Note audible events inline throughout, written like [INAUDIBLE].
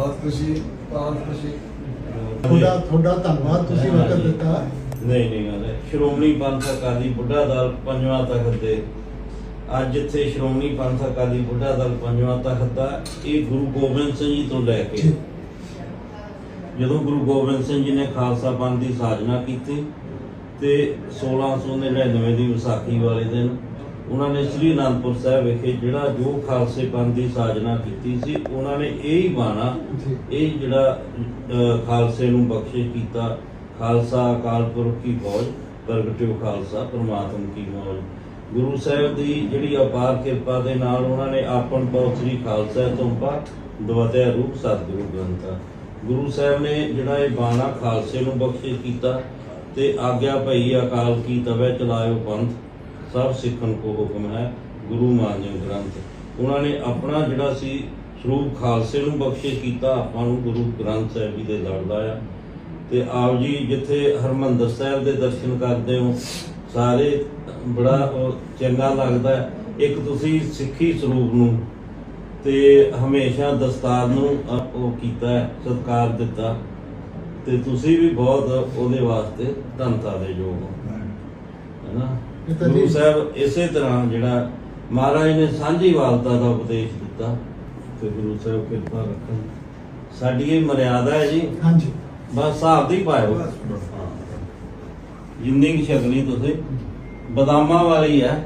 ਬਹੁਤ ਖੁਸ਼ੀ ਬਹੁਤ ਖੁਸ਼ੀ। ਤੁਹਾਡਾ ਤੁਹਾਡਾ ਧੰਨਵਾਦ ਤੁਸੀਂ ਵਕਤ ਦਿੱਤਾ। ਨਹੀਂ ਨਹੀਂ ਗੱਲ ਹੈ। ਸ਼੍ਰੋਮਣੀ ਪੰਥ ਅਕਾਲੀ ਬੁੱਢਾ ਦਲ ਪੰਜਵਾਂ ਤਖਤ ਦੇ। ਅੱਜ ਇੱਥੇ ਸ਼੍ਰੋਮਣੀ ਪੰਥ ਅਕਾਲੀ ਬੁੱਢਾ ਦਲ ਪੰਜਵਾਂ ਤਖਤ ਦਾ ਇਹ ਗੁਰੂ ਗੋਬਿੰਦ ਸਿੰਘ ਜੀ ਤੋਂ ਲੈ ਕੇ। ਜਦੋਂ ਗੁਰੂ ਗੋਬਿੰਦ ਸਿੰਘ ਜੀ ਨੇ ਖਾਲਸਾ ਪੰਥ ਦੀ ਸਾਜਨਾ ਕੀਤੀ ਤੇ 1699 ਦੀ ਵਿਸਾਖੀ ਵਾਲੇ ਦਿਨ ਉਹਨਾਂ ਨੇ ਸ੍ਰੀ ਅਨੰਦਪੁਰ ਸਾਹਿਬ ਵਿਖੇ ਜਿਹੜਾ ਜੋ ਖਾਲਸੇ ਪੰਥ ਦੀ ਸਾਜਨਾ ਕੀਤੀ ਸੀ ਉਹਨਾਂ ਨੇ ਇਹ ਹੀ ਬਾਣਾ। ਇਹ ਜਿਹੜਾ ਖਾਲਸੇ ਨੂੰ ਬਖਸ਼ਿਸ਼ ਕੀਤਾ ਖਾਲਸਾ ਅਕਾਲ ਪੁਰਖ ਕੀ ਫੌਜ ਪ੍ਰਗਟਿਓ ਖਾਲਸਾ ਪ੍ਰਮਾਤਮ ਕੀ ਮੌਜ ਗੁਰੂ ਸਾਹਿਬ ਦੀ ਜਿਹੜੀ ਅਪਾਰ ਕਿਰਪਾ ਦੇ ਨਾਲ ਉਹਨਾਂ ਨੇ ਆਪਨ ਪਉ ਸ੍ਰੀ ਖਾਲਸਾ ਤੁੰਪਾ ਦਵਤਿਆ ਰੂਪ ਸਤਿਗੁਰੂ ਗ੍ਰੰਥਾ ਗੁਰੂ ਸਾਹਿਬ ਨੇ ਜਿਹੜਾ ਇਹ ਬਾਣਾ ਖਾਲਸੇ ਨੂੰ ਬਖਸ਼ਿਸ਼ ਕੀਤਾ ਤੇ ਆਗਿਆ ਭਈ ਅਕਾਲ ਕੀ ਤਵੇ ਚਲਾਇਓ ਪੰਥ ਸਭ ਸਿੱਖਣ ਕੋ ਹੁਕਮ ਹੈ ਗੁਰੂ ਮਾਨਿਓ ਗ੍ਰੰਥ। ਉਹਨਾਂ ਨੇ ਆਪਣਾ ਜਿਹੜਾ ਸੀ ਸਰੂਪ ਖਾਲਸੇ ਨੂੰ ਬਖਸ਼ਿਸ਼ ਕੀਤਾ ਆਪਾਂ ਨੂੰ ਗੁਰੂ ਗ੍ਰੰਥ ਸਾਹਿਬ ਜੀ ਦੇ ਲੜ ਲਾਇਆ ਤੇ ਆਪ ਜੀ ਜਿੱਥੇ ਹਰਮੰਦਰ ਸਾਹਿਬ ਦੇ ਦਰਸ਼ਨ ਕਰਦੇ ਹੋ ਸਾਰੇ ਬੜਾ ਚੰਗਾ ਲੱਗਦਾ ਇੱਕ ਤੁਸੀਂ ਸਿੱਖੀ ਸਰੂਪ ਨੂੰ ਤੇ ਹਮੇਸ਼ਾ ਦਸਤਾਰ ਨੂੰ ਉਹ ਕੀਤਾ ਹੈ, ਸਤਿਕਾਰ ਦਿੱਤਾ। ਤੇ ਤੁਸੀਂ ਵੀ ਬਹੁਤ ਉਹਦੇ ਵਾਸਤੇ ਧੰਨਤਾ ਦੇ ਯੋਗ ਹੋ। ਗੁਰੂ ਸਾਹਿਬ ਇਸੇ ਤਰ੍ਹਾਂ ਜਿਹੜਾ ਮਹਾਰਾਜ ਨੇ ਸਾਂਝੀ ਵਾਲਤਾ ਦਾ ਉਪਦੇਸ਼ ਦਿੱਤਾ ਤੇ ਗੁਰੂ ਸਾਹਿਬ ਕਿਰਪਾ ਰੱਖਣ। ਸਾਡੀ ਇਹ ਮਰਿਆਦਾ ਹੈ ਜੀ। ਹਾਂਜੀ। ਬਸ ਹਿਸਾਬ ਦੀ ਪਾਇਓ। ਹਾਂ। ਜਿੰਨੀ ਕਿ ਛਕਣੀ ਤੁਸੀਂ। ਬਦਾਮਾਂ ਵਾਲੀ ਹੈ।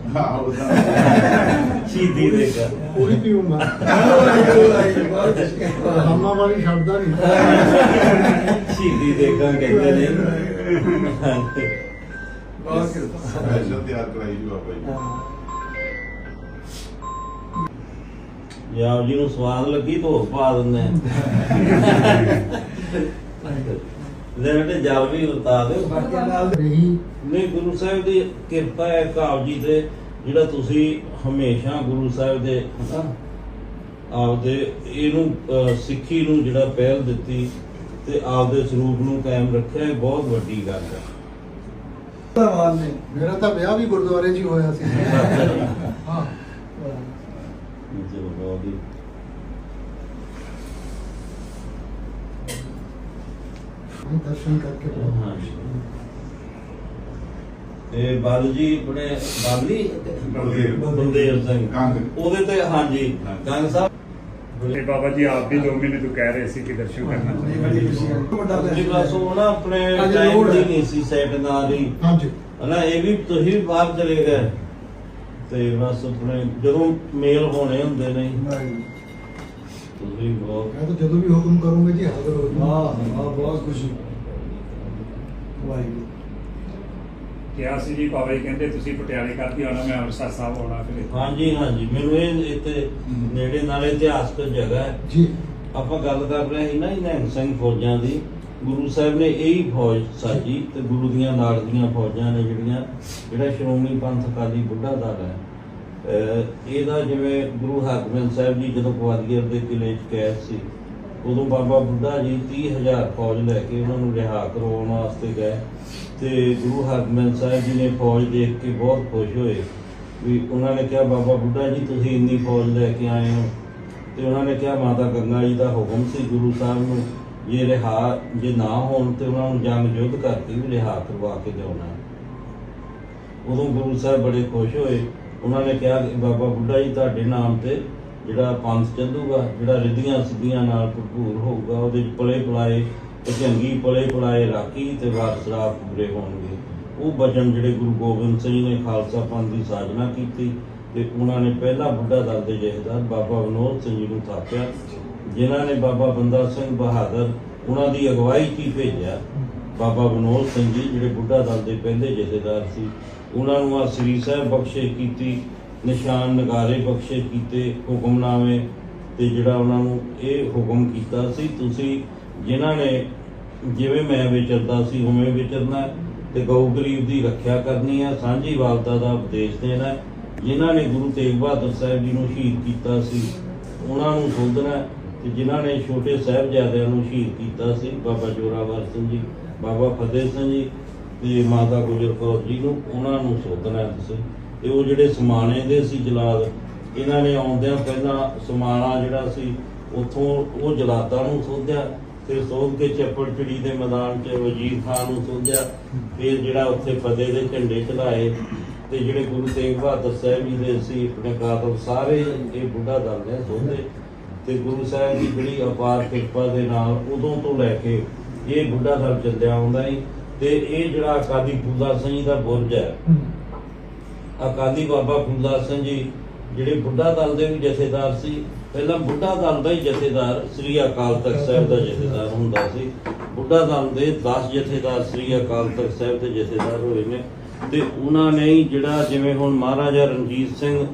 ਸ਼ਹੀਦੀ ਦੇ ਕੇ। ਉਹੀ ਖੁਸ਼ੀ ਹਮਾ ਵਾਲੀ ਛੱਡਦਾ ਨਹੀਂ। ਸ਼ਹੀਦੀ ਦੇ ਕਹਿੰਦੇ ਨੇ। ਸਪੈਸ਼ਲ ਤਿਆਰ ਕਰਾਈ ਜੀ ਬਾਬਾ ਜੀ। ਯਾਰ ਜੀ ਨੂੰ ਸਵਾਦ ਲੱਗੀ ਤਾਂ ਹੋਰ ਪਾ ਦਿੰਦੇ ਲੈ ਬੇਟੇ ਜਲ ਵੀ ਉਤਾ ਦਿਓ। ਬਾਕੀ ਨਾਲ ਰਹੀ ਨਹੀਂ ਗੁਰੂ ਸਾਹਿਬ ਦੀ ਕਿਰਪਾ ਹੈ ਕਾਬ ਜੀ ਤੇ ਜਿਹੜਾ ਤੁਸੀਂ ਹਮੇਸ਼ਾ ਗੁਰੂ ਸਾਹਿਬ ਦੇ ਆਪਦੇ ਇਹਨੂੰ ਸਿੱਖੀ ਨੂੰ ਜਿਹੜਾ ਪਹਿਲ ਦਿੱਤੀ ਤੇ ਆਪਦੇ ਸਰੂਪ ਨੂੰ ਕਾਇਮ ਰੱਖਿਆ ਇਹ ਬਹੁਤ ਵੱਡੀ ਗੱਲ ਹੈ। ਧੰਨਵਾਦ ਨੇ। ਮੇਰਾ ਤਾਂ ਵਿਆਹ ਵੀ ਗੁਰਦੁਆਰੇ 'ਚ ਹੀ ਹੋਇਆ ਸੀ। ਹਾਂ। ਦਰਸ਼ਨ ਕਰਕੇ। ਤੇ ਬਾਦਲ ਜੀ ਆਪਣੇ ਬਾਦਲੀ ਬਲਦੇਵ। ਬਲਦੇਵ ਸਿੰਘ। ਕੰਗ। ਉਹਦੇ ਤੇ ਹਾਂਜੀ ਗੰਗ ਸਾਹਿਬ। ਤੇ ਬਾਬਾ ਜੀ ਆਪ ਵੀ 2 ਮਹੀਨੇ ਤੋਂ ਕਹਿ ਰਹੇ ਸੀ ਕਿ ਦਰਸ਼ਨ ਕਰਨਾ ਬੜੀ ਬੜੀ ਖੁਸ਼ੀ ਹੈ ਵੱਡਾ ਜੀ ਬਸ ਉਹ ਨਾ ਆਪਣੇ ਅੱਜ ਟਾਈਮ ਲੋੜ ਦੀ ਹੈ। ਨਹੀਂ ਸੀ ਸੈਟ ਨਾ ਦੀ। ਹਾਂਜੀ। ਹਨਾ ਇਹ ਵੀ ਤੁਸੀਂ ਵੀ ਬਾਹਰ ਚਲੇ ਗਏ। ਤੇ ਬਸ ਆਪਣੇ ਜਦੋਂ ਮੇਲ ਹੋਣੇ ਹੁੰਦੇ ਨੇ। ਤੁਸੀਂ ਬਹੁਤ ਮੈਂ ਤਾਂ ਜਦੋਂ ਵੀ ਹੁਕਮ ਕਰੂੰਗੇ ਜੀ ਹਾਜ਼ਰ ਹੋ ਵਾਹ ਜਾਊਂਗਾ ਵਾਹ ਬਹੁਤ ਖੁਸ਼ੀ। ਵਾਹਿਗੁਰੂ। ਕਿਹਾ ਸੀ ਜੀ ਬਾਬਾ ਜੀ ਕਹਿੰਦੇ ਤੁਸੀਂ ਪਟਿਆਲੇ ਕਰਕੇ ਆਉਣਾ ਮੈਂ ਅੰਮ੍ਰਿਤਸਰ ਸਾਹਿਬ ਆਉਣਾ ਫਿਰ ਹਾਂਜੀ ਹਾਂਜੀ। ਮੈਨੂੰ ਇਹ ਇੱਥੇ ਨੇੜੇ ਨਾਲ ਇਤਿਹਾਸਕ ਜਗ੍ਹਾ ਹੈ। ਜੀ। ਆਪਾਂ ਗੱਲ ਕਰ ਰਹੇ ਸੀ ਨਾ ਇਹ ਨਿਹੰਗ ਸਿੰਘ ਫੌਜਾਂ ਦੀ। ਗੁਰੂ ਸਾਹਿਬ ਨੇ ਇਹੀ ਫੌਜ ਸਾਜੀ ਤੇ ਗੁਰੂ ਦੀਆਂ ਨਾਲ ਦੀਆਂ ਫੌਜਾਂ ਨੇ ਜਿਹੜੀਆਂ ਜਿਹੜਾ ਸ਼੍ਰੋਮਣੀ ਪੰਥ ਅਕਾਲੀ ਬੁੱਢਾ ਦਲ ਹੈ। ਇਹਦਾ ਜਿਵੇਂ ਗੁਰੂ ਹਰਗੋਬਿੰਦ ਸਾਹਿਬ ਜੀ ਜਦੋਂ ਗਵਾਲੀਅਰ ਦੇ ਕਿਲੇ 'ਚ ਕੈਦ ਸੀ ਉਦੋਂ ਬਾਬਾ ਬੁੱਢਾ ਜੀ 30000 ਫੌਜ ਲੈ ਕੇ ਉਹਨਾਂ ਨੂੰ ਰਿਹਾ ਕਰਵਾਉਣ ਵਾਸਤੇ ਗਏ। ਤੇ ਗੁਰੂ ਹਰਗੋਬਿੰਦ ਸਾਹਿਬ ਜੀ ਨੇ ਫੌਜ ਦੇਖ ਕੇ ਬਹੁਤ ਖੁਸ਼ ਹੋਏ ਵੀ ਉਹਨਾਂ ਨੇ ਕਿਹਾ, ਬਾਬਾ ਬੁੱਢਾ ਜੀ, ਤੁਸੀਂ ਇੰਨੀ ਫੌਜ ਲੈ ਕੇ ਆਏ ਹੋ। ਤੇ ਉਹਨਾਂ ਨੇ ਕਿਹਾ, ਮਾਤਾ ਗੰਗਾ ਜੀ ਦਾ ਹੁਕਮ ਸੀ ਗੁਰੂ ਸਾਹਿਬ ਨੂੰ ਜੇ ਰਿਹਾ, ਜੇ ਨਾ ਹੋਣ ਤੇ ਉਹਨਾਂ ਨੂੰ ਜੰਗ ਯੁੱਧ ਕਰਕੇ ਵੀ ਰਿਹਾ ਕਰਵਾ ਕੇ ਲਿਆਉਣਾ ਉਦੋਂ ਗੁਰੂ ਸਾਹਿਬ ਬੜੇ ਖੁਸ਼ ਹੋਏ। ਉਹਨਾਂ ਨੇ ਕਿਹਾ ਕਿ ਬਾਬਾ ਬੁੱਢਾ ਜੀ, ਤੁਹਾਡੇ ਨਾਮ ਤੇ ਜਿਹੜਾ ਪੰਥ ਚੱਲੂਗਾ, ਜਿਹੜਾ ਰਿੱਧੀਆਂ ਸਿੱਧੀਆਂ ਨਾਲ ਭਰਪੂਰ ਹੋਊਗਾ, ਉਹਦੇ ਪਲੇ ਪਲਾਏ ਤੇ ਚੰਗੀ ਪਲੇ ਪਲਾਏ ਰਾਖੀ ਤੇ ਵਾਰਸਰਾ ਪੂਰੇ ਹੋਣਗੇ। ਉਹ ਬਚਨ ਜਿਹੜੇ ਗੁਰੂ ਗੋਬਿੰਦ ਸਿੰਘ ਨੇ ਖਾਲਸਾ ਪੰਥ ਦੀ ਸਾਜਨਾ ਕੀਤੀ ਤੇ ਉਹਨਾਂ ਨੇ ਪਹਿਲਾ ਬੁੱਢਾ ਦਲ ਦੇ ਜਥੇਦਾਰ ਬਾਬਾ ਵਿਨੋਦ ਸਿੰਘ ਜੀ ਨੂੰ ਥਾਪਿਆ, ਜਿਨ੍ਹਾਂ ਨੇ ਬਾਬਾ ਬੰਦਾ ਸਿੰਘ ਬਹਾਦਰ ਉਹਨਾਂ ਦੀ ਅਗਵਾਈ 'ਚ ਭੇਜਿਆ? ਬਾਬਾ ਵਿਨੋਦ ਸਿੰਘ ਜੀ ਜਿਹੜੇ ਬੁੱਢਾ ਦਲ ਦੇ ਪਹਿਲੇ ਜਥੇਦਾਰ ਸੀ, ਉਹਨਾਂ ਨੂੰ ਆ ਸ੍ਰੀ ਸਾਹਿਬ ਬਖਸ਼ੇ ਕੀਤੀ, ਨਿਸ਼ਾਨ ਨਗਾਰੇ ਬਖਸ਼ੇ ਕੀਤੇ ਹੁਕਮਨਾਮੇ ਤੇ ਜਿਹੜਾ ਉਹਨਾਂ ਨੂੰ ਇਹ ਹੁਕਮ ਕੀਤਾ ਸੀ, ਤੁਸੀਂ ਜਿਨ੍ਹਾਂ ਨੇ ਜਿਵੇਂ ਮੈਂ ਵਿਚਰਦਾ ਸੀ ਉਵੇਂ ਵਿਚਰਨਾ ਹੈ ਤੇ ਗਊ ਗਰੀਬ ਦੀ ਰੱਖਿਆ ਕਰਨੀ ਹੈ, ਸਾਂਝੀ ਵਾਲਤਾ ਦਾ ਉਪਦੇਸ਼ ਦੇਣਾ ਹੈ। ਜਿਨ੍ਹਾਂ ਨੇ ਗੁਰੂ ਤੇਗ ਬਹਾਦਰ ਸਾਹਿਬ ਜੀ ਨੂੰ ਸ਼ਹੀਦ ਕੀਤਾ ਸੀ, ਉਹਨਾਂ ਨੂੰ ਸੋਧਣਾ ਹੈ ਤੇ ਜਿਨ੍ਹਾਂ ਨੇ ਛੋਟੇ ਸਾਹਿਬਜ਼ਾਦਿਆਂ ਨੂੰ ਸ਼ਹੀਦ ਕੀਤਾ ਸੀ, ਬਾਬਾ ਜੋਰਾਵਰ ਸਿੰਘ ਜੀ, ਬਾਬਾ ਫਤਿਹ ਸਿੰਘ ਜੀ ਤੇ ਮਾਤਾ ਗੁਜਰ ਕੌਰ ਜੀ ਨੂੰ ਉਹਨਾਂ ਨੂੰ ਸੋਧਣਾ ਤੁਸੀਂ ਤੇ ਉਹ ਜਿਹੜੇ ਸਮਾਣੇ ਦੇ ਸੀ ਜਲਾਦ, ਇਹਨਾਂ ਨੇ ਆਉਂਦਿਆਂ ਪਹਿਲਾਂ ਸਮਾਣਾ ਜਿਹੜਾ ਸੀ, ਉੱਥੋਂ ਉਹ ਜਲਾਦਾਂ ਨੂੰ ਸੋਧਿਆ ਫਿਰ ਸੋਧ ਕੇ ਚੱਪੜਚਿੜੀ ਦੇ ਮੈਦਾਨ 'ਚ ਵਜ਼ੀਰ ਖਾਨ ਨੂੰ ਸੋਧਿਆ। ਫਿਰ ਜਿਹੜਾ ਉੱਥੇ ਫਤਿਹ ਦੇ ਝੰਡੇ ਚੜਾਏ ਤੇ ਜਿਹੜੇ ਗੁਰੂ ਤੇਗ ਬਹਾਦਰ ਸਾਹਿਬ ਜੀ ਦੇ ਸੀ ਆਪਣੇ ਕਾਤਲ ਸਾਰੇ ਇਹ ਬੁੱਢਾ ਦਲ ਨੇ ਸੋਧੇ ਤੇ ਗੁਰੂ ਸਾਹਿਬ ਦੀ ਜਿਹੜੀ ਅਪਾਰ ਕਿਰਪਾ ਦੇ ਨਾਲ ਉਦੋਂ ਤੋਂ ਲੈ ਕੇ ਇਹ ਬੁੱਢਾ ਦਲ ਚੱਲਿਆ ਆਉਂਦਾ ਹੈ ਤੇ ਇਹ ਜਿਹੜਾ ਅਕਾਲੀ ਫੂਲਾ ਸਿੰਘ ਜੀ ਦਾ ਬੁਰਜ ਹੈ। ਅਕਾਲੀ ਬਾਬਾ ਫੂਲਾ ਸਿੰਘ ਜੀ ਜਿਹੜੇ ਬੁੱਢਾ ਦਲ ਦੇ ਵੀ ਜਥੇਦਾਰ ਸੀ, ਪਹਿਲਾਂ ਬੁੱਢਾ ਦਲ ਦਾ ਹੀ ਜਥੇਦਾਰ ਸ੍ਰੀ ਅਕਾਲ ਤਖਤ ਸਾਹਿਬ ਦਾ ਜਥੇਦਾਰ ਹੁੰਦਾ ਸੀ। ਬੁੱਢਾ ਦਲ ਦੇ 10 ਜਥੇਦਾਰ ਸ੍ਰੀ ਅਕਾਲ ਤਖਤ ਸਾਹਿਬ ਦੇ ਜਥੇਦਾਰ ਹੋਏ ਨੇ ਤੇ ਉਹਨਾਂ ਨੇ ਹੀ ਜਿਹੜਾ ਜਿਵੇਂ ਹੁਣ ਮਹਾਰਾਜਾ ਰਣਜੀਤ ਸਿੰਘ,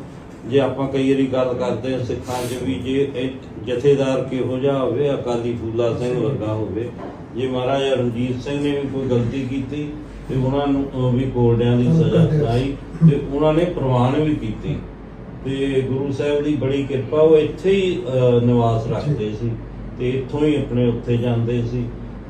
ਜੇ ਆਪਾਂ ਕਈ ਵਾਰੀ ਗੱਲ ਕਰਦੇ ਹਾਂ ਸਿੱਖਾਂ 'ਚ ਵੀ, ਜੇ ਜਥੇਦਾਰ ਕਿਹੋ ਜਿਹਾ ਹੋਵੇ, ਅਕਾਲੀ ਫੂਲਾ ਸਿੰਘ ਵਰਗਾ ਹੋਵੇ, ਜੇ ਮਹਾਰਾਜਾ ਰਣਜੀਤ ਸਿੰਘ ਨੇ ਵੀ ਕੋਈ ਗਲਤੀ ਕੀਤੀ, ਤੇ ਉਹਨਾਂ ਨੂੰ ਵੀ ਕੋਲਡਿਆਂ ਦੀ ਸਜ਼ਾ ਸੁਣਾਈ, ਤੇ ਉਹਨਾਂ ਨੇ ਪ੍ਰਵਾਨ ਵੀ ਕੀਤੀ। ਤੇ ਗੁਰੂ ਸਾਹਿਬ ਦੀ ਬੜੀ ਕਿਰਪਾ ਉਹ ਇੱਥੇ ਹੀ ਨਿਵਾਸ ਰੱਖਦੇ ਸੀ ਤੇ ਇੱਥੋਂ ਹੀ ਆਪਣੇ ਉੱਥੇ ਜਾਂਦੇ ਸੀ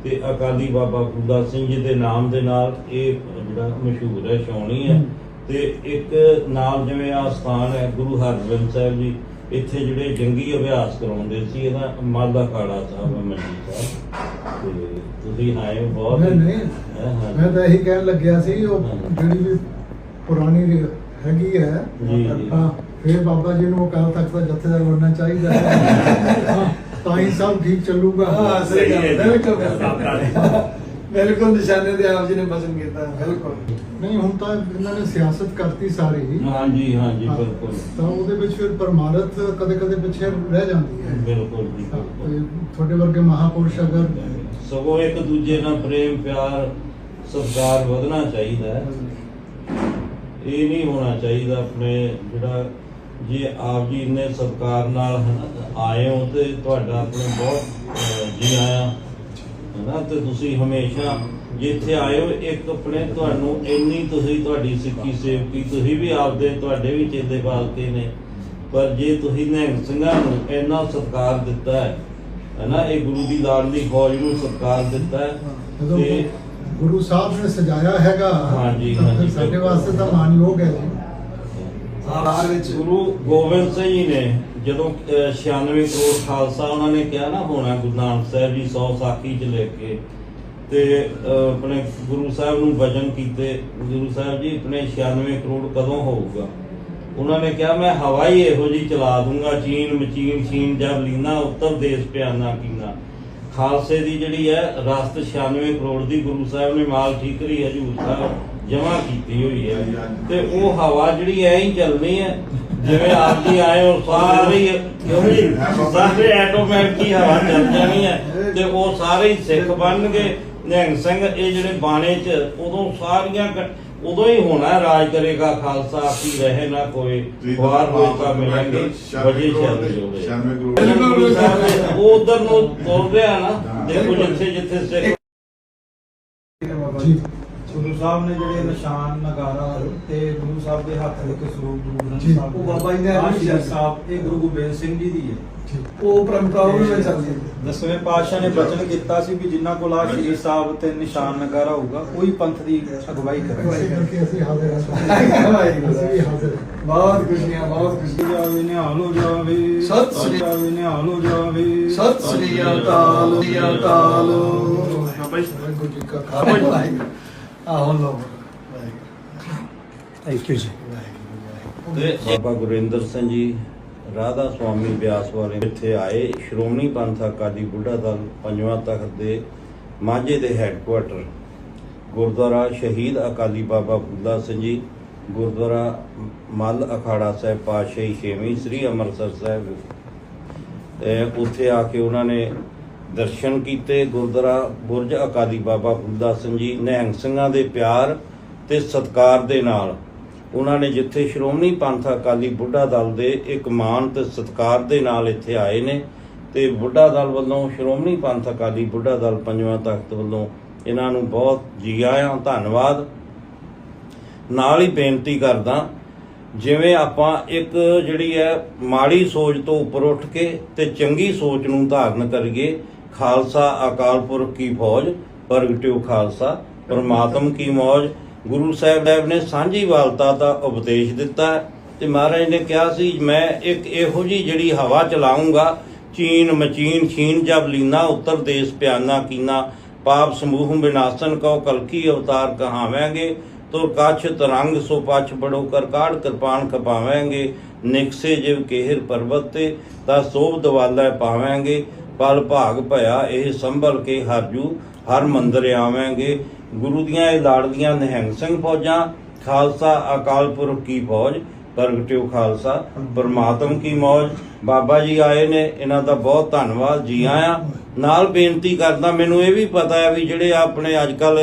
ਤੇ ਅਕਾਲੀ ਬਾਬਾ ਫੂਲਾ ਸਿੰਘ ਜੀ ਦੇ ਨਾਮ ਦੇ ਨਾਲ ਇਹ ਜਿਹੜਾ ਮਸ਼ਹੂਰ ਹੈ ਛਾਉਣੀ ਹੈ ਤੇ ਇੱਕ ਨਾਲ ਜਿਵੇਂ ਆ ਸਥਾਨ ਹੈ ਗੁਰੂ ਹਰਗੋਬਿੰਦ ਸਾਹਿਬ ਜੀ ਇੱਥੇ ਜਿਹੜੇ ਜੰਗੀ ਅਭਿਆਸ ਕਰਾਉਂਦੇ ਸੀ ਇਹਦਾ ਮਾਲਾ ਖਾੜਾ ਸਾਹਿਬ ਮੰਡੀ ਸਾਹਿਬ। ਤੇ ਤੁਸੀਂ ਆਏ ਬਹੁਤ ਨਹੀਂ ਨਹੀਂ। ਮੈਂ ਤਾਂ ਇਹੀ ਕਹਿਣ ਲੱਗਿਆ ਸੀ ਉਹ। ਜਿਹੜੀ ਵੀ ਪੁਰਾਣੀ ਹੈਗੀ ਹੈ। ਜੀ। ਹਾਂ ਫਿਰ ਬਾਬਾ ਜੀ ਨੂੰ ਅਕਾਲ ਤਖਤ ਦਾ ਜਥੇਦਾਰ ਬਣਨਾ ਚਾਹੀਦਾ ਹੈ। ਤਾਂ ਹੀ ਸਭ ਠੀਕ ਚੱਲੂਗਾ। ਹਾਂ ਸਹੀ ਹੈ। ਬਿਲਕੁਲ। ਬਿਲਕੁਲ ਨਿਸ਼ਾਨੇ ਤੇ ਆਪ ਜੀ ਨੇ ਬਚਨ ਕੀਤਾ। ਬਿਲਕੁਲ। ਨਹੀਂ ਹੁਣ ਤਾਂ ਇਹਨਾਂ ਨੇ ਸਿਆਸਤ ਕਰਤੀ ਸਾਰੀ। ਹਾਂਜੀ ਹਾਂਜੀ ਹਾਂ, ਬਿਲਕੁਲ। ਤਾਂ ਉਹਦੇ ਵਿੱਚ ਫਿਰ ਪਰਮਾਰਥ ਕਦੇ ਕਦੇ ਪਿੱਛੇ ਰਹਿ ਜਾਂਦੀ ਹੈ। ਬਿਲਕੁਲ ਜੀ ਹਾਂ, ਬਿਲਕੁਲ। ਤੇ ਤੁਹਾਡੇ ਵਰਗੇ ਮਹਾਪੁਰਸ਼ ਅਗਰ ਸਗੋਂ ਇੱਕ ਦੂਜੇ ਨਾਲ ਪ੍ਰੇਮ ਪਿਆਰ ਸਤਿਕਾਰ ਵਧਣਾ ਚਾਹੀਦਾ ਹੈ। ਇਹ ਨਹੀਂ ਹੋਣਾ ਚਾਹੀਦਾ ਆਪਣੇ ਜਿਹੜਾ ਜੇ ਆਪ ਜੀ ਇੰਨੇ ਸਤਿਕਾਰ ਨਾਲ ਆਏ ਹੋ ਤੇ ਤੁਹਾਡਾ ਆਪਣੇ ਬਹੁਤ ਜੀ ਆਇਆ। ਹਨਾ ਤੇ ਤੁਸੀਂ ਹਮੇਸ਼ਾ ਜਿੱਥੇ ਆਏ ਹੋ ਇੱਕ ਆਪਣੇ ਤੁਹਾਨੂੰ ਇੰਨੀ ਤੁਸੀਂ ਤੁਹਾਡੀ ਸਿੱਖੀ ਸੇਵਕੀ ਤੁਸੀਂ ਵੀ ਆਪਦੇ ਤੁਹਾਡੇ ਵੀ ਚੇਲੇ ਬਾਲਕੇ ਨੇ। ਪਰ ਜੇ ਤੁਸੀਂ ਨਿਹੰਗ ਸਿੰਘਾਂ ਨੂੰ ਇੰਨਾ ਸਤਿਕਾਰ ਦਿੱਤਾ ਹੈ ਹਨਾ ਇਹ ਗੁਰੂ ਦੀ ਲਾਡਲੀ ਫੌਜ ਨੂੰ ਸਤਿਕਾਰ ਦਿੱਤਾ ਹੈ ਤੇ ਗੁਰੂ ਸਾਹਿਬ ਨੇ ਸਜਾਇਆ ਹੈਗਾ ਹਾਂਜੀ, ਹਾਂਜੀ, ਸਾਡੇ। ਵਾਸਤੇ ਤਾਂ ਮਾਨਯੋਗ ਹੈ ਜੀ। ਆਹਾਰ ਵਿੱਚ ਗੁਰੂ ਗੋਬਿੰਦ ਸਿੰਘ ਜੀ ਨੇ ਜਦੋਂ ਅਹ, 96 ਕਰੋੜ ਖਾਲਸਾ ਉਹਨਾਂ ਨੇ ਕਿਹਾ ਨਾ ਹੋਣਾ ਗੁਰੂ ਨਾਨਕ ਸਾਹਿਬ ਜੀ 100 ਸਾਖੀ ਚ ਲੈ ਕੇ ਤੇ ਆਪਣੇ ਗੁਰੂ ਸਾਹਿਬ ਨੂੰ ਵਚਨ ਕੀਤੇ ਗੁਰੂ ਸਾਹਿਬ ਜੀ ਆਪਣੇ 96 ਕਰੋੜ ਕਦੋਂ ਹੋਊਗਾ? ਉਹਨਾਂ ਨੇ ਕਿਹਾ ਮੈਂ ਹਵਾ ਹੀ ਇਹੋ ਜੀ ਚਲਾ ਦੂੰਗਾ ਚੀਨ ਮਚੀਨ ਚੀਨ ਜਬ ਲੀਨਾ ਉੱਤਰ ਦੇਸ਼ ਪਿਆਨਾ ਕੀਨਾ ਖਾਲਸੇ ਦੀ ਜਿਹੜੀ ਹੈ, ਰਸਤ 96 ਕਰੋੜ ਦੀ ਗੁਰੂ ਸਾਹਿਬ ਨੇ ਮਾਲ ਠੀਕਰੀ ਹਜੂਰ ਸਾਹਿਬ ਜਮਾ ਕੀਤੀ ਹੋਈ ਹੈ। ਤੇ ਉਹ ਹਵਾ ਜਿਹੜੀ ਐ ਹੀ ਚੱਲਣੀ ਹੈ, ਜਿਵੇਂ ਆਪ ਜੀ ਆਏ ਹੋ ਸਾਰੇ ਹੀ- ਸਾਰੇ ਆਟੋਮੈਟਿਕ ਹਵਾ ਚੱਲ ਜਾਣੀ ਹੈ ਤੇ ਉਹ ਸਾਰੇ ਹੀ ਸਿੱਖ ਬਣਨਗੇ। ਨਿਹੰਗ ਸਿੰਘ ਇਹ ਜਿਹੜੇ ਬਾਣੇ ਚ ਉਦੋਂ ਸਾਰੀਆਂ ਉਦੋਂ ਹੀ ਹੋਣਾ ਰਾਜ ਕਰੇਗਾ ਖਾਲਸਾ ਆਪੀ ਰਹੇ ਨਾ ਕੋਈ ਵਾਰ ਹੋਏ ਤਾਂ ਮਿਲਾਂਗੇ ਵਜੇ ਸ਼ਬਦ ਜੋੜੇ। 96 ਕਰੋੜ ਬਿਲਕੁਲ, ਗੁਰੂ ਸਾਹਿਬ ਨੇ ਉਹ ਉਧਰ ਨੂੰ ਤੁਰ ਰਿਹਾ ਨਾ ਦੇਖੋ ਜਿੱਥੇ ਜਿੱਥੇ ਗੁਰੂ ਸਾਹਿਬ ਨੇ ਜਿਹੜੇ ਨਿਸ਼ਾਨ ਨਗਾਰਾ ਤੇ ਗੁਰੂ ਸਾਹਿਬ ਦੇ ਹੱਥ ਲਿਖੇ ਸਰੂਪ ਗੁਰੂ ਗ੍ਰੰਥ। ਸਾਹਿਬ ਉਹ ਬਾਬਾ ਜੀ ਨੇ ਸੀ। ਸਾਹਿਬ ਇਹ ਗੁਰੂ ਗੋਬਿੰਦ ਸਿੰਘ ਜੀ ਦੀ ਹੈ। ਉਹ ਪਰੰਪਰਾ ਉਹਨਾਂ ਵਿੱਚ ਚੱਲਦੀ ਹੈ। ਦਸਵੇਂ ਪਾਤਸ਼ਾਹ ਨੇ ਬਚਨ ਕੀਤਾ ਸੀ ਵੀ ਜਿਨ੍ਹਾਂ ਕੋਲ ਆ ਸ਼ਹੀਦ ਸਾਹਿਬ ਤੇ ਨਿਸ਼ਾਨ ਨਗਾਰਾ ਹੋਊਗਾ ਉਹੀ ਪੰਥ ਦੀ ਅਗਵਾਈ ਕਰੇਗਾ। ਅਸੀਂ ਹਾਜ਼ਰ ਹਾਂ। ਵਾਹਿਗੁਰੂ। ਅਸੀਂ ਵੀ ਹਾਜ਼ਰ ਹਾਂ। ਬਹੁਤ ਖੁਸ਼ੀਆਂ ਬਹੁਤ ਖੁਸ਼ੀਆਂ ਜਾਵੇ ਨਿਹਾਲ ਹੋ ਜਾਵੇ। ਸਤਿ ਸ੍ਰੀ- ਜਾਵੇ ਨਿਹਾਲ ਹੋ ਜਾਵੇ। ਸਤਿ ਸ੍ਰੀ ਅਕਾਲ ਸ੍ਰੀ ਅਕਾਲ। ਵਾਹਿਗੁਰੂ ਜੀ ਕਾ ਖਾਲਸਾ। ਆਹੋ ਲੋ ਥੈਂਕ ਯੂ ਜੀ। ਤੇ ਬਾਬਾ ਗੁਰਿੰਦਰ ਸਿੰਘ ਜੀ ਰਾਧਾ ਸੁਆਮੀ ਬਿਆਸ ਵਾਲੇ ਇੱਥੇ ਆਏ। ਸ਼੍ਰੋਮਣੀ ਪੰਥ ਅਕਾਲੀ ਬੁੱਢਾ ਦਲ ਪੰਜਵਾਂ ਤਖਤ ਦੇ ਮਾਝੇ ਦੇ ਹੈੱਡਕੁਆਟਰ ਗੁਰਦੁਆਰਾ ਸ਼ਹੀਦ ਅਕਾਲੀ ਬਾਬਾ ਬੁੱਢਾ ਸਿੰਘ ਜੀ ਗੁਰਦੁਆਰਾ ਮੱਲ ਅਖਾੜਾ ਸਾਹਿਬ ਪਾਤਸ਼ਾਹੀ ਛੇਵੀਂ ਸ੍ਰੀ ਅੰਮ੍ਰਿਤਸਰ ਸਾਹਿਬ। ਉੱਥੇ ਆ ਕੇ ਉਹਨਾਂ ਨੇ ਦਰਸ਼ਨ ਕੀਤੇ, ਗੁਰਦੁਆਰਾ ਬੁਰਜ ਅਕਾਲੀ ਬਾਬਾ ਬੁੱਢਾ ਸਿੰਘ ਜੀ ਨਿਹੰਗ ਸਿੰਘਾਂ ਦੇ ਪਿਆਰ ਤੇ ਸਤਿਕਾਰ ਦੇ ਨਾਲ ਉਹਨਾਂ ਨੇ ਜਿੱਥੇ ਸ਼੍ਰੋਮਣੀ ਪੰਥ ਅਕਾਲੀ ਬੁੱਢਾ ਦਲ ਦੇ ਇੱਕ ਮਾਨ ਤੇ ਸਤਿਕਾਰ ਦੇ ਨਾਲ ਇੱਥੇ ਆਏ ਨੇ ਤੇ ਬੁੱਢਾ ਦਲ ਵੱਲੋਂ, ਸ਼੍ਰੋਮਣੀ ਪੰਥ ਅਕਾਲੀ ਬੁੱਢਾ ਦਲ ਪੰਜਵਾਂ ਤਖਤ ਵੱਲੋਂ ਇਹਨਾਂ ਨੂੰ ਬਹੁਤ ਜੀ ਆਇਆਂ, ਧੰਨਵਾਦ। ਨਾਲ ਹੀ ਬੇਨਤੀ ਕਰਦਾ, ਜਿਵੇਂ ਆਪਾਂ ਇੱਕ ਜਿਹੜੀ ਹੈ ਮਾੜੀ ਸੋਚ ਤੋਂ ਉੱਪਰ ਉੱਠ ਕੇ ਤੇ ਚੰਗੀ ਸੋਚ ਨੂੰ ਧਾਰਨ ਕਰੀਏ ਖਾਲਸਾ ਅਕਾਲ ਪੁਰਖ ਕੀ ਫੌਜ ਪ੍ਰਗਟਿਓ ਖਾਲਸਾ, ਪਰਮਾਤਮ ਕੀ ਮੌਜ। ਗੁਰੂ ਸਾਹਿਬ ਨੇ ਸਾਂਝੀ ਵਾਲਤਾ ਦਾ ਉਪਦੇਸ਼ ਦਿੱਤਾ ਤੇ ਮਹਾਰਾਜ ਨੇ ਕਿਹਾ ਸੀ, ਮੈਂ ਇੱਕ ਇਹੋ ਜੀ ਜਿਹੜੀ ਹਵਾ ਚਲਾਉਂਗਾ, ਚੀਨ ਮਚੀਨ ਛੀਨ ਜਬ ਲੀਨਾ, ਉੱਤਰ ਦੇਸ਼ ਪਿਆਨਾ ਕੀਨਾ, ਪਾਪ ਸਮੂਹ ਬਿਨਾਸਨ ਕਉ ਕਲਕੀ ਅਵਤਾਰ ਕਹਾਵਾਂਗੇ, ਤੁਰ ਕੱਛ ਤਰੰਗ ਸੋ ਪਛ ਬੜੋ ਕਰ ਕਾੜ ਕਿਰਪਾਨ ਖਪਾਵਾਂਗੇ, ਨਿਕਸੇ ਜਿਵ ਕੇਹਰ ਪਰਬਤ ਤੇ, ਤਾ ਸੋਭ ਦਵਾਲਾ ਪਾਵਾਂਗੇ। ਪਲ ਭਾਗ ਭਇਆ, ਇਹ ਸੰਭਲ ਕੇ ਹਰਜੂ ਹਰ ਮੰਦਰ ਆਵਾਂਗੇ। ਗੁਰੂ ਦੀਆਂ ਇਹ ਲਾੜਦੀਆਂ ਨਿਹੰਗ ਸਿੰਘ ਫੌਜਾਂ, ਖਾਲਸਾ ਅਕਾਲ ਪੁਰਖ ਕੀ ਫੌਜ ਪ੍ਰਗਟਿਓ ਖਾਲਸਾ, ਪਰਮਾਤਮ ਕੀ ਮੌਜ। ਬਾਬਾ ਜੀ ਆਏ ਨੇ, ਇਹਨਾਂ ਦਾ ਬਹੁਤ ਧੰਨਵਾਦ, ਜੀ ਆਇਆਂ। ਨਾਲ ਬੇਨਤੀ ਕਰਦਾ, ਮੈਨੂੰ ਇਹ ਵੀ ਪਤਾ ਹੈ ਵੀ ਜਿਹੜੇ ਆਪਣੇ ਅੱਜ ਕੱਲ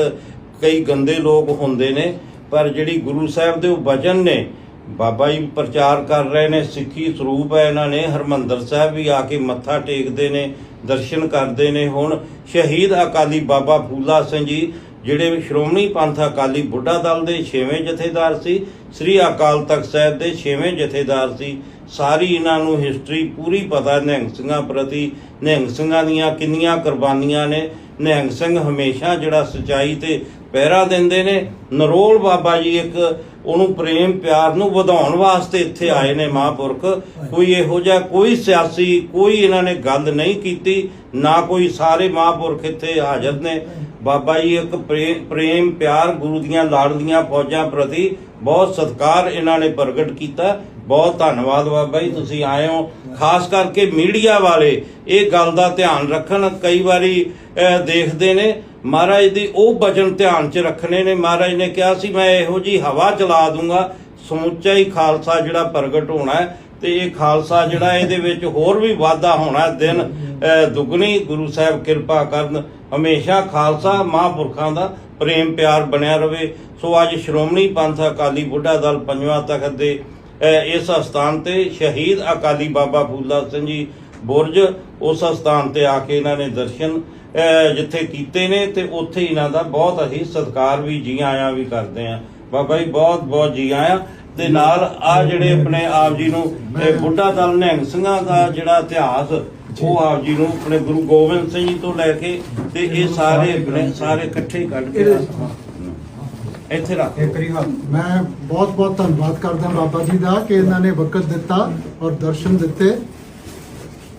ਕਈ ਗੰਦੇ ਲੋਕ ਹੁੰਦੇ ਨੇ, ਪਰ ਜਿਹੜੀ ਗੁਰੂ ਸਾਹਿਬ ਦੇ ਉਹ ਵਚਨ ਨੇ, ਬਾਬਾ ਜੀ ਪ੍ਰਚਾਰ ਕਰ ਰਹੇ ਨੇ, ਸਿੱਖੀ ਸਰੂਪ ਹੈ ਇਹਨਾਂ ਨੇ, ਹਰਮੰਦਰ ਸਾਹਿਬ ਵੀ ਆ ਕੇ ਮੱਥਾ ਟੇਕਦੇ ਨੇ ਦਰਸ਼ਨ ਕਰਦੇ ਨੇ ਹੁਣ ਸ਼ਹੀਦ ਅਕਾਲੀ ਬਾਬਾ ਫੂਲਾ ਸਿੰਘ ਜੀ, ਜਿਹੜੇ ਸ਼੍ਰੋਮਣੀ ਪੰਥ ਅਕਾਲੀ ਬੁੱਢਾ ਦਲ ਦੇ 6ਵੇਂ ਜਥੇਦਾਰ ਸੀ, ਸ੍ਰੀ ਅਕਾਲ ਤਖਤ ਸਾਹਿਬ ਦੇ 6ਵੇਂ ਜਥੇਦਾਰ ਸੀ। ਸਾਰੀ ਇਹਨਾਂ ਨੂੰ ਹਿਸਟਰੀ ਪੂਰੀ ਪਤਾ ਨਿਹੰਗ ਸਿੰਘਾਂ ਪ੍ਰਤੀ। ਨਿਹੰਗ ਸਿੰਘਾਂ ਦੀਆਂ ਕਿੰਨੀਆਂ ਕੁਰਬਾਨੀਆਂ ਨੇ। ਨਿਹੰਗ ਸਿੰਘ ਹਮੇਸ਼ਾ ਜਿਹੜਾ ਸਚਾਈ ਤੇ ਪਹਿਰਾ ਦਿੰਦੇ ਨੇ। ਨਰੋਲ ਬਾਬਾ ਜੀ ਇੱਕ ਉਹਨੂੰ ਪ੍ਰੇਮ ਪਿਆਰ ਨੂੰ ਵਧਾਉਣ ਵਾਸਤੇ ਇੱਥੇ ਆਏ ਨੇ ਮਹਾਂਪੁਰਖ। ਕੋਈ ਇਹੋ ਜਿਹਾ ਕੋਈ ਸਿਆਸੀ, ਕੋਈ ਇਹਨਾਂ ਨੇ ਗੱਲ ਨਹੀਂ ਕੀਤੀ। ਨਾ ਕੋਈ ਸਾਰੇ ਮਹਾਂਪੁਰਖ ਇੱਥੇ ਹਾਜ਼ਰ ਨੇ। ਬਾਬਾ ਜੀ ਇੱਕ ਪ੍ਰੇਮ ਪ੍ਰੇਮ ਪਿਆਰ ਗੁਰੂ ਦੀਆਂ ਲਾੜਦੀਆਂ ਫੌਜਾਂ ਪ੍ਰਤੀ ਬਹੁਤ ਸਤਿਕਾਰ ਇਹਨਾਂ ਨੇ ਪ੍ਰਗਟ ਕੀਤਾ। ਬਹੁਤ ਧੰਨਵਾਦ ਬਾਬਾ ਜੀ ਤੁਸੀਂ ਆਏ ਹੋ। ਖਾਸ ਕਰਕੇ ਮੀਡੀਆ ਵਾਲੇ ਇਹ ਗੱਲ ਦਾ ਧਿਆਨ ਰੱਖਣ। ਕਈ ਵਾਰੀ ਅਹ, ਦੇਖਦੇ ਨੇ ਮਹਾਰਾਜ ਦੀ ਉਹ ਬਚਨ ਧਿਆਨ 'ਚ ਰੱਖਣੇ ਨੇ। ਮਹਾਰਾਜ ਨੇ ਕਿਹਾ ਸੀ ਮੈਂ ਇਹੋ ਜੀ ਹਵਾ ਚਲਾ ਦੂੰਗਾ। ਸਮੁੱਚਾ ਹੀ ਖਾਲਸਾ ਜਿਹੜਾ ਪ੍ਰਗਟ ਹੋਣਾ ਹੈ। ਤੇ ਇਹ ਖਾਲਸਾ ਜਿਹੜਾ ਇਹਦੇ ਵਿੱਚ ਹੋਰ ਵੀ ਵਾਧਾ ਹੋਣਾ ਦਿਨ ਅਹ, ਦੁੱਗਣੀ ਗੁਰੂ ਸਾਹਿਬ ਕਿਰਪਾ ਕਰਨ ਹਮੇਸ਼ਾ ਖਾਲਸਾ ਮਹਾਂਪੁਰਖਾਂ ਦਾ ਪ੍ਰੇਮ ਪਿਆਰ ਬਣਿਆ ਰਵੇ। ਸੋ ਅੱਜ ਸ਼੍ਰੋਮਣੀ ਪੰਥ ਅਕਾਲੀ ਬੁੱਢਾ ਦਲ ਪੰਜਵਾਂ ਤਖਤ ਦੇ ਇਸ ਸਥਾਨ ਤੇ ਸ਼ਹੀਦ ਅਕਾਲੀ ਬਾਬਾ ਫੂਲਾ ਸਿੰਘ ਜੀ ਬੁਰਜ ਉਸ ਸਥਾਨ ਤੇ ਆ ਕੇ ਇਹਨਾਂ ਨੇ ਦਰਸ਼ਨ ਜਿੱਥੇ ਕੀਤੇ ਨੇ ਤੇ ਉੱਥੇ ਇਹਨਾਂ ਦਾ ਬਹੁਤ ਅਸੀਂ ਸਤਿਕਾਰ ਵੀ ਜੀ ਆਇਆਂ ਵੀ ਕਰਦੇ ਆਂ। ਬਾਬਾ ਜੀ ਬਹੁਤ ਬਹੁਤ ਜੀ ਆਇਆਂ। ਤੇ ਨਾਲ ਆ ਜਿਹੜੇ ਆਪਣੇ ਆਪ ਜੀ ਨੂੰ ਇਹ ਬੁੱਢਾ ਦਲ ਨਿਹੰਗ ਸਿੰਘਾਂ ਦਾ ਜਿਹੜਾ ਇਤਿਹਾਸ ਉਹ ਆਪ ਜੀ ਨੂੰ ਆਪਣੇ ਗੁਰੂ ਗੋਬਿੰਦ ਸਿੰਘ ਜੀ ਤੋਂ ਲੈ ਕੇ ਤੇ ਇਹ ਸਾਰੇ ਸਾਰੇ ਇਕੱਠੇ ਕੱਢ ਕੇ ਇੱਥੇ ਰੱਖ ਹੱਥ ਮੈਂ ਬਹੁਤ ਬਹੁਤ ਧੰਨਵਾਦ ਕਰਦਾ ਬਾਬਾ ਜੀ ਦਾ ਕਿ ਇਹਨਾਂ ਨੇ ਵਕਤ ਦਿੱਤਾ ਔਰ ਦਰਸ਼ਨ ਦਿੱਤੇ।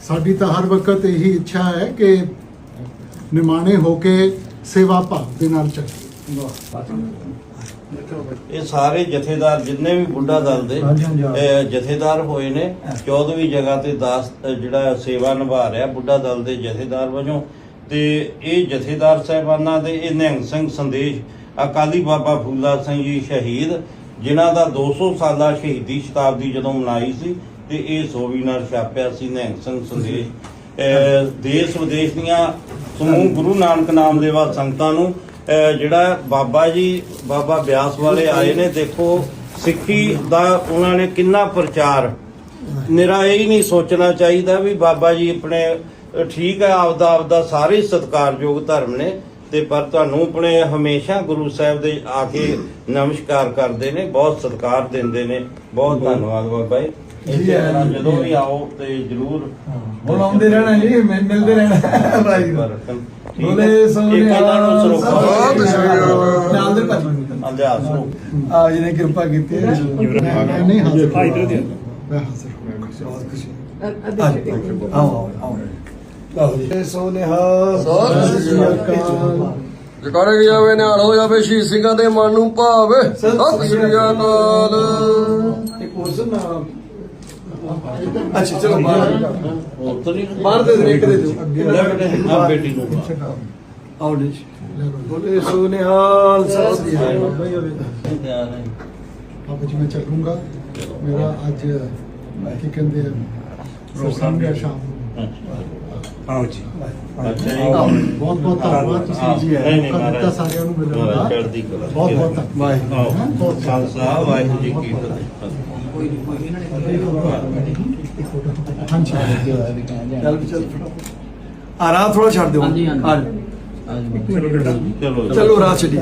ਸਾਡੀ ਤਾਂ ਹਰ ਵਕਤ ਇਹੀ ਇੱਛਾ ਹੈ ਕਿ ਨਿਮਾਣੇ ਹੋ ਕੇ ਸੇਵਾ ਭਾਵ ਦੇ ਨਾਲ ਚੱਲੀਏ। ਇਹ ਸਾਰੇ ਜਥੇਦਾਰ ਜਿੰਨੇ ਵੀ ਬੁੱਢਾ ਦਲ ਦੇ ਜਥੇਦਾਰ ਹੋਏ ਨੇ 14ਵੀਂ ਜਗ੍ਹਾ ਤੇ ਦਾਸ ਅਹ, ਜਿਹੜਾ ਸੇਵਾ ਨਿਭਾ ਰਿਹਾ ਬੁੱਢਾ ਦਲ ਦੇ ਜਥੇਦਾਰ ਵਜੋਂ ਤੇ ਇਹ ਜਥੇਦਾਰ ਸਾਹਿਬਾਨਾਂ ਦੇ ਇਹ ਨਿਹੰਗ ਸਿੰਘ ਸੰਦੇਸ਼ ਅਕਾਲੀ ਬਾਬਾ ਫੂਲਾ ਸਿੰਘ ਜੀ ਸ਼ਹੀਦ ਜਿਨ੍ਹਾਂ ਦਾ 200 ਸਾਲਾ ਸ਼ਹੀਦੀ ਸ਼ਤਾਬਦੀ ਜਦੋਂ ਮਨਾਈ ਸੀ ਤੇ ਇਹ ਸੋਵੀਨਾਰ ਛਾਪਿਆ ਸੀ ਨਿਹੰਗ ਸਿੰਘ ਸੰਦੇਸ਼। ਦੇਸ਼ ਵਿਦੇਸ਼ ਦੀਆਂ ਸਮੂਹ ਗੁਰੂ ਨਾਨਕ ਨਾਮ ਦੇਵਾ ਸੰਗਤਾਂ ਨੂੰ ਜਿਹੜਾ ਬਾਬਾ ਜੀ ਬਾਬਾ ਬਿਆਸ ਵਾਲੇ ਆਏ ਨੇ ਦੇਖੋ ਸਿੱਖੀ ਦਾ ਉਹਨਾਂ ਨੇ ਕਿੰਨਾ ਪ੍ਰਚਾਰ। ਨਿਰਾ ਇਹ ਹੀ ਨਹੀਂ ਸੋਚਣਾ ਚਾਹੀਦਾ ਵੀ ਬਾਬਾ ਜੀ ਆਪਣੇ ਠੀਕ ਹੈ ਆਪਦਾ ਆਪਦਾ ਸਾਰੇ ਸਤਿਕਾਰਯੋਗ ਧਰਮ ਨੇ ਤੇ ਪਰ ਤੁਹਾਨੂੰ ਆਪਣੇ ਹਮੇਸ਼ਾ ਗੁਰੂ ਸਾਹਿਬ ਦੇ ਆ ਕੇ ਨਮਸਕਾਰ ਕਰਦੇ ਨੇ ਬਹੁਤ ਸਤਿਕਾਰ ਦਿੰਦੇ ਨੇ। ਬਹੁਤ ਧੰਨਵਾਦ ਬਾਬਾ ਜੀ। ਇਸੇ ਤਰ੍ਹਾਂ ਜਦੋਂ ਵੀ ਆਓ ਤੇ ਜਰੂਰ ਆਉਂਦੇ ਰਹਿਣਾ ਜੀ ਮਿਲ- ਮਿਲਦੇ ਰਹਿਣਾ [LAUGHS] ਭਾਈ। ਬੋਲੇ ਸੋਨੇ ਇੱਕ ਇਹਨਾਂ ਨੂੰ ਸਰੋਪਾ ਸਤਿ ਸ਼੍ਰੀ ਦੇ ਅਕਾਲ। ਨਾਲ ਦੇ ਭਾਜੀ ਅਧਿਆਸ ਨੂੰ ਆ ਜਿਹਨੇ ਕਿਰਪਾ ਕੀਤੀ ਹੈ। ਮੈਂ ਮੈਂ ਨਹੀਂ ਹਾਜ਼ਰ ਹਾਂ, ਇੱਧਰ ਦੀ। ਮੈਂ ਹਾਜ਼ਰ ਬਹੁਤ ਖੁਸ਼ੀ ਆਓ ਆਓ। ਆਓ ਆਓ ਜੀ ਸੋਨੇਹਾ ਸਤਿ ਸ਼੍ਰੀ ਅਕਾਲ। ਜਕਾਰੇ ਜਾਵੇ ਨਾਲ ਹੋ ਜਾਵੇ ਸ਼ਹੀਦ ਸਿੰਘਾਂ ਦੇ ਮਨ ਨੂੰ ਭਾਵੇ। ਸਤਿ ਸ੍ਰੀ ਅਕਾਲ। ਇੱਕ ਹੋਰ ਸੁਣਾ ਅੱਛਾ ਚਲੋ ਬਾਹਰ। ਉੱਤਰ ਬਾਹਰ ਦੇ ਦਿਓ, ਇੱਕ ਦੇ ਦਿਓ। ਲੈ ਆ ਬੇਟੀ ਨੂੰ ਆਓ ਬੋਲੇ ਸੋਨੇਹਾਲ ਸਤਿ ਸ਼੍ਰੀ ਅਕਾਲ ਬਾਬਾ ਜੀ ਮੈਂ ਚੱਲੂੰਗਾ। ਮੇਰਾ ਅੱਜ ਕੀ ਕਹਿੰਦੇ ਆ ਪ੍ਰੋਗਰਾਮ ਹੈ ਸ਼ਾਮ ਨੂੰ ਆਓ ਜੀ। ਅੱਛਾ ਜੀ। ਬਹੁਤ ਬਹੁਤ ਧੰਨਵਾਦ ਤੁਸੀਂ ਜੀ ਦਿੱਤਾ ਸਾਰਿਆਂ ਨੂੰ ਮਿਲਣ ਦਾ। ਚੜ੍ਹਦੀ ਕਲਾ। ਬਹੁਤ ਬਹੁਤ ਧੰਨਵਾਦ। ਬਹੁਤ ਖਾਲਸਾ ਵਾਹਿਗੁਰੂ ਜੀ ਕੀ ਫਤਿਹ। ਹਾਂਜੀ ਚੱਲ ਵੀ ਚੱਲ ਆ ਰਾਹ ਥੋੜਾ ਛੱਡ ਦਿਓ। ਹਾਂਜੀ, ਹਾਂਜੀ। ਚਲੋ ਚਲੋ। ਚਲੋ ਰਾਹ ਛੱਡੀ